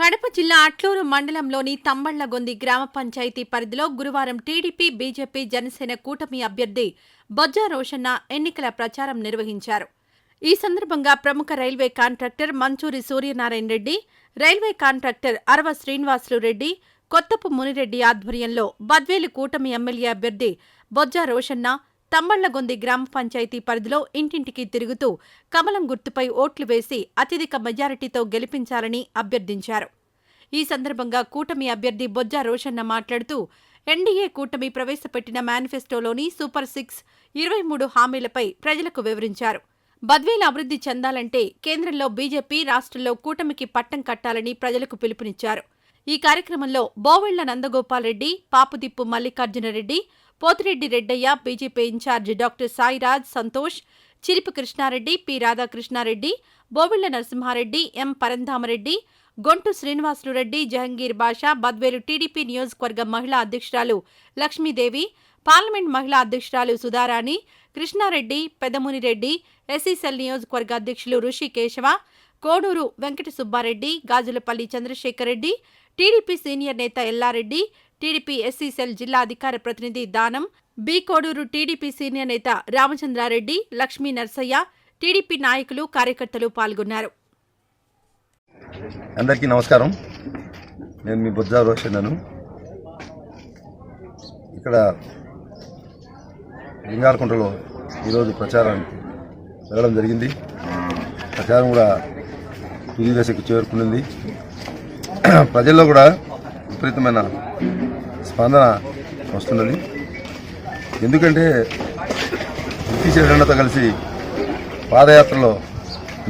కడప జిల్లా అట్లూరు మండలంలోని తంబళ్ళగొంది గ్రామ పంచాయతీ పరిధిలో గురువారం టీడీపీ బీజేపీ జనసేన కూటమి అభ్యర్థి బొజ్జా రోషన్న ఎన్నికల ప్రచారం నిర్వహించారు. ఈ సందర్భంగా ప్రముఖ railway contractor Manchuri Suryanarayana Reddy railway contractor Arava Srinivasulu Reddy Kottapu Munireddy ఆధ్వర్యంలో బద్వేలు కూటమి ఎమ్మెల్యే అభ్యర్థి బొజ్జా రోషన్న తమ్మళ్ళగొంది గ్రామ పంచాయతీ పరిధిలో ఇంటింటికి తిరుగుతూ కమలం గుర్తుపై ఓట్లు వేసి అత్యధిక మెజారిటీతో గెలిపించాలని అభ్యర్థించారు. ఈ సందర్భంగా కూటమి అభ్యర్థి బొజ్జా రోషన్న మాట్లాడుతూ ఎన్డీఏ కూటమి ప్రవేశపెట్టిన మేనిఫెస్టోలోని సూపర్ సిక్స్ ఇరవై మూడు హామీలపై ప్రజలకు వివరించారు. బద్వేలు అభివృద్ధి చెందాలంటే కేంద్రంలో బీజేపీ రాష్ట్రంలో కూటమికి పట్టం కట్టాలని ప్రజలకు పిలుపునిచ్చారు. ఈ కార్యక్రమంలో Bovella Nandagopal Reddy Papudippu Mallikarjuna Reddy Pothireddy Reddaiah BJP in charge doctor Sairaj Santosh Chiripu Krishna Reddy P Radhakrishna Reddy Bovilla Narasimha Reddy M Paramdhama Reddy Gontu Srinivasulu Reddy Jahangir Basha Badvel TDP నియోజకవర్గ మహిళా అధ్యక్షురాలు Lakshmidevi parliament మహిళా అధ్యక్షురాలు Sudharani Krishna Reddy పెదమునిరెడ్డి SC cell నియోజకవర్గ అధ్యక్షులు Rishi Keshava Koduru Venkata Subbareddy Gajulapalli Chandrasekhar Reddy TDP senior నేత Yellareddy TDP SC cell జిల్లా అధికార ప్రతినిధి దానం బి కోడూరు టీడీపీ సీనియర్ నేత రామచంద్రారెడ్డి లక్ష్మీ నర్సయ్య టీడీపీ నాయకులు కార్యకర్తలు పాల్గొన్నారు. అందరికీ నమస్కారం. నేను మీ బుజ్జా రోషన్నను. ఇక్కడ లింగాలకుంటలో ఈరోజు ప్రచారానికి వెళ్ళడం జరిగింది. ప్రచారం కూడా తుది దశకు చేరుకున్నది ప్రజల్లో కూడా విపరీతమైన స్పందన వస్తున్నది. ఎందుకంటే బ్రిటిష్ ఎడంతో కలిసి పాదయాత్రలో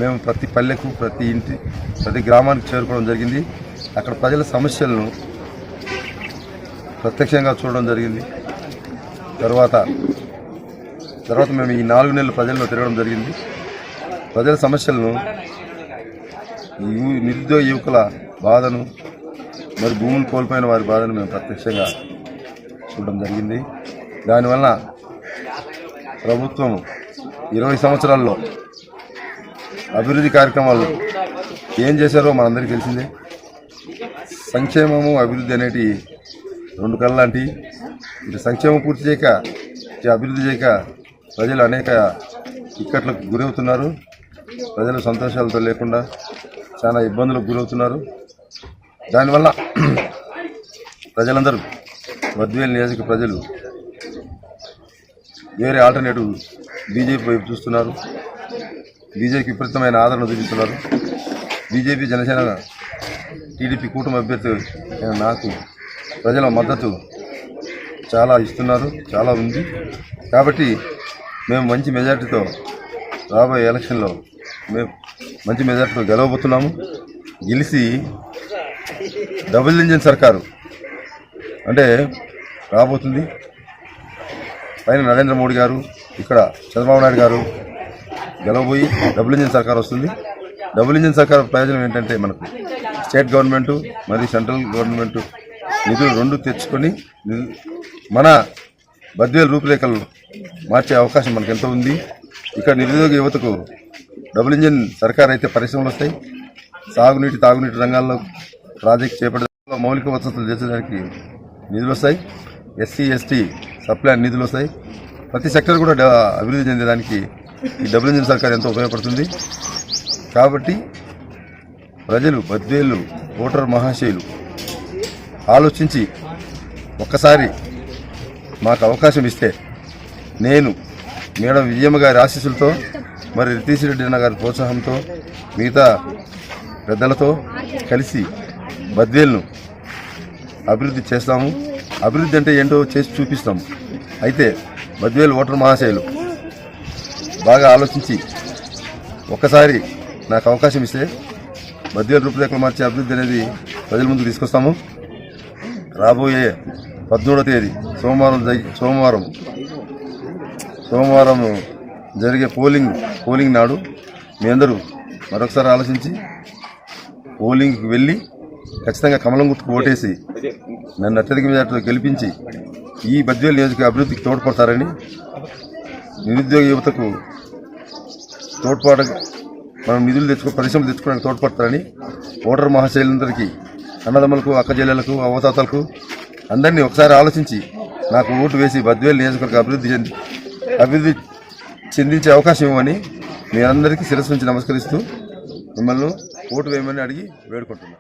మేము ప్రతి పల్లెకు ప్రతి ఇంటి ప్రతి గ్రామానికి చేరుకోవడం జరిగింది. అక్కడ ప్రజల సమస్యలను ప్రత్యక్షంగా చూడడం జరిగింది. తర్వాత తర్వాత మేము ఈ నాలుగు నెలలు ప్రజల్లో తిరగడం జరిగింది. ప్రజల సమస్యలను ఈ యు- నిరుద్యోగ యువకుల బాధను మరి భూములు కోల్పోయిన వారి బాధను మేము ప్రత్యక్షంగా చూడడం జరిగింది. దానివల్ల ప్రభుత్వం ఇరవై సంవత్సరాల్లో అభివృద్ధి కార్యక్రమాలు ఏం చేశారో మనందరికీ తెలిసిందే. సంక్షేమము అభివృద్ధి అనేటి రెండు కళ్ళలాంటి. ఇటు సంక్షేమం పూర్తి చేయక ఇటు అభివృద్ధి చేయక ప్రజలు అనేక ఇక్కట్లకు గురవుతున్నారు. ప్రజలు సంతోషాలతో లేకుండా చాలా ఇబ్బందులకు గురవుతున్నారు. దానివల్ల ప్రజలందరూ బద్వేలు నియోజక ప్రజలు వేరే ఆల్టర్నేటివ్ బీజేపీ వైపు చూస్తున్నారు. బీజేపీకి విపరీతమైన ఆదరణ చూపిస్తున్నారు. బీజేపీ జనసేన టీడీపీ కూటమి అభ్యర్థి నాకు ప్రజల మద్దతు చాలా ఇస్తున్నారు చాలా ఉంది. కాబట్టి మేము మంచి మెజార్టీతో రాబోయే ఎలక్షన్లో మేము మంచి మెజార్టీతో గెలవబోతున్నాము. గెలిచి డబుల్ ఇంజిన్ సర్కారు అంటే రాబోతుంది. పైన నరేంద్ర మోడీ గారు ఇక్కడ చంద్రబాబు నాయుడు గారు గెలవబోయి డబుల్ ఇంజిన్ సర్కార్ వస్తుంది. డబుల్ ఇంజిన్ సర్కార్ ప్రయోజనం ఏంటంటే మనకు స్టేట్ గవర్నమెంట్ మరియు సెంట్రల్ గవర్నమెంట్ నిధులు రెండు తెచ్చుకొని మన బద్వేలు రూపురేఖలు మార్చే అవకాశం మనకు ఎంతో ఉంది. ఇక్కడ నిరుద్యోగ యువతకు డబుల్ ఇంజిన్ సర్కార్ అయితే పరిశ్రమలు వస్తాయి. సాగునీటి తాగునీటి రంగాల్లో ప్రాజెక్ట్ చేపట్టడంలో మౌలిక వసతులు చేసేదానికి నిధులు వస్తాయి. ఎస్సీ ఎస్టీ సప్లై నిధులు వస్తాయి. ప్రతి సెక్టర్ కూడా అభివృద్ధి చెందేదానికి ఈ డబుల్ ఇంజిన్ సర్కార్ ఎంతో ఉపయోగపడుతుంది. కాబట్టి ప్రజలు బద్వేలు ఓటర్ మహాశయులు ఆలోచించి ఒక్కసారి మాకు అవకాశం ఇస్తే నేను మేడం విజయమ్మ గారి ఆశీస్సులతో మరి రితీష్ రెడ్డి అన్న గారి ప్రోత్సాహంతో మిగతా పెద్దలతో కలిసి బద్వేల్ను అభివృద్ధి చేస్తాము. అభివృద్ధి అంటే ఏంటో చేసి చూపిస్తాము. అయితే బద్వేలు ఓటర్ మహాశైలు బాగా ఆలోచించి ఒక్కసారి నాకు అవకాశం ఇస్తే బద్వేలు రూపురేఖలు మార్చే అభివృద్ధి అనేది ప్రజల ముందుకు తీసుకొస్తాము. రాబోయే పద్మూడవ తేదీ సోమవారం సోమవారం సోమవారం జరిగే పోలింగ్ పోలింగ్ నాడు మీ అందరూ మరొకసారి ఆలోచించి పోలింగ్కి వెళ్ళి ఖచ్చితంగా కమలం గుర్తుకు ఓటేసి నన్ను అత్యధిక మెజార్టీతో గెలిపించి ఈ బద్వేలు నియోజక అభివృద్ధికి తోడ్పడతారని నిరుద్యోగ యువతకు తోడ్పాటు మనం నిధులు తెచ్చుకో పరిశ్రమలు తెచ్చుకోవడానికి తోడ్పడతారని ఓటర్ మహాశైలందరికీ అన్నదమ్ములకు అక్కజల్లెలకు అవతాతలకు అందరినీ ఒకసారి ఆలోచించి నాకు ఓటు వేసి బద్వేలు నియోజకవర్గ అభివృద్ధి చెంది అభివృద్ధి చెందించే అవకాశం ఇవ్వమని మీ అందరికీ శిరస్సు నుంచి నమస్కరిస్తూ మిమ్మల్ని ఓటు వేయమని అడిగి వేడుకుంటున్నాను.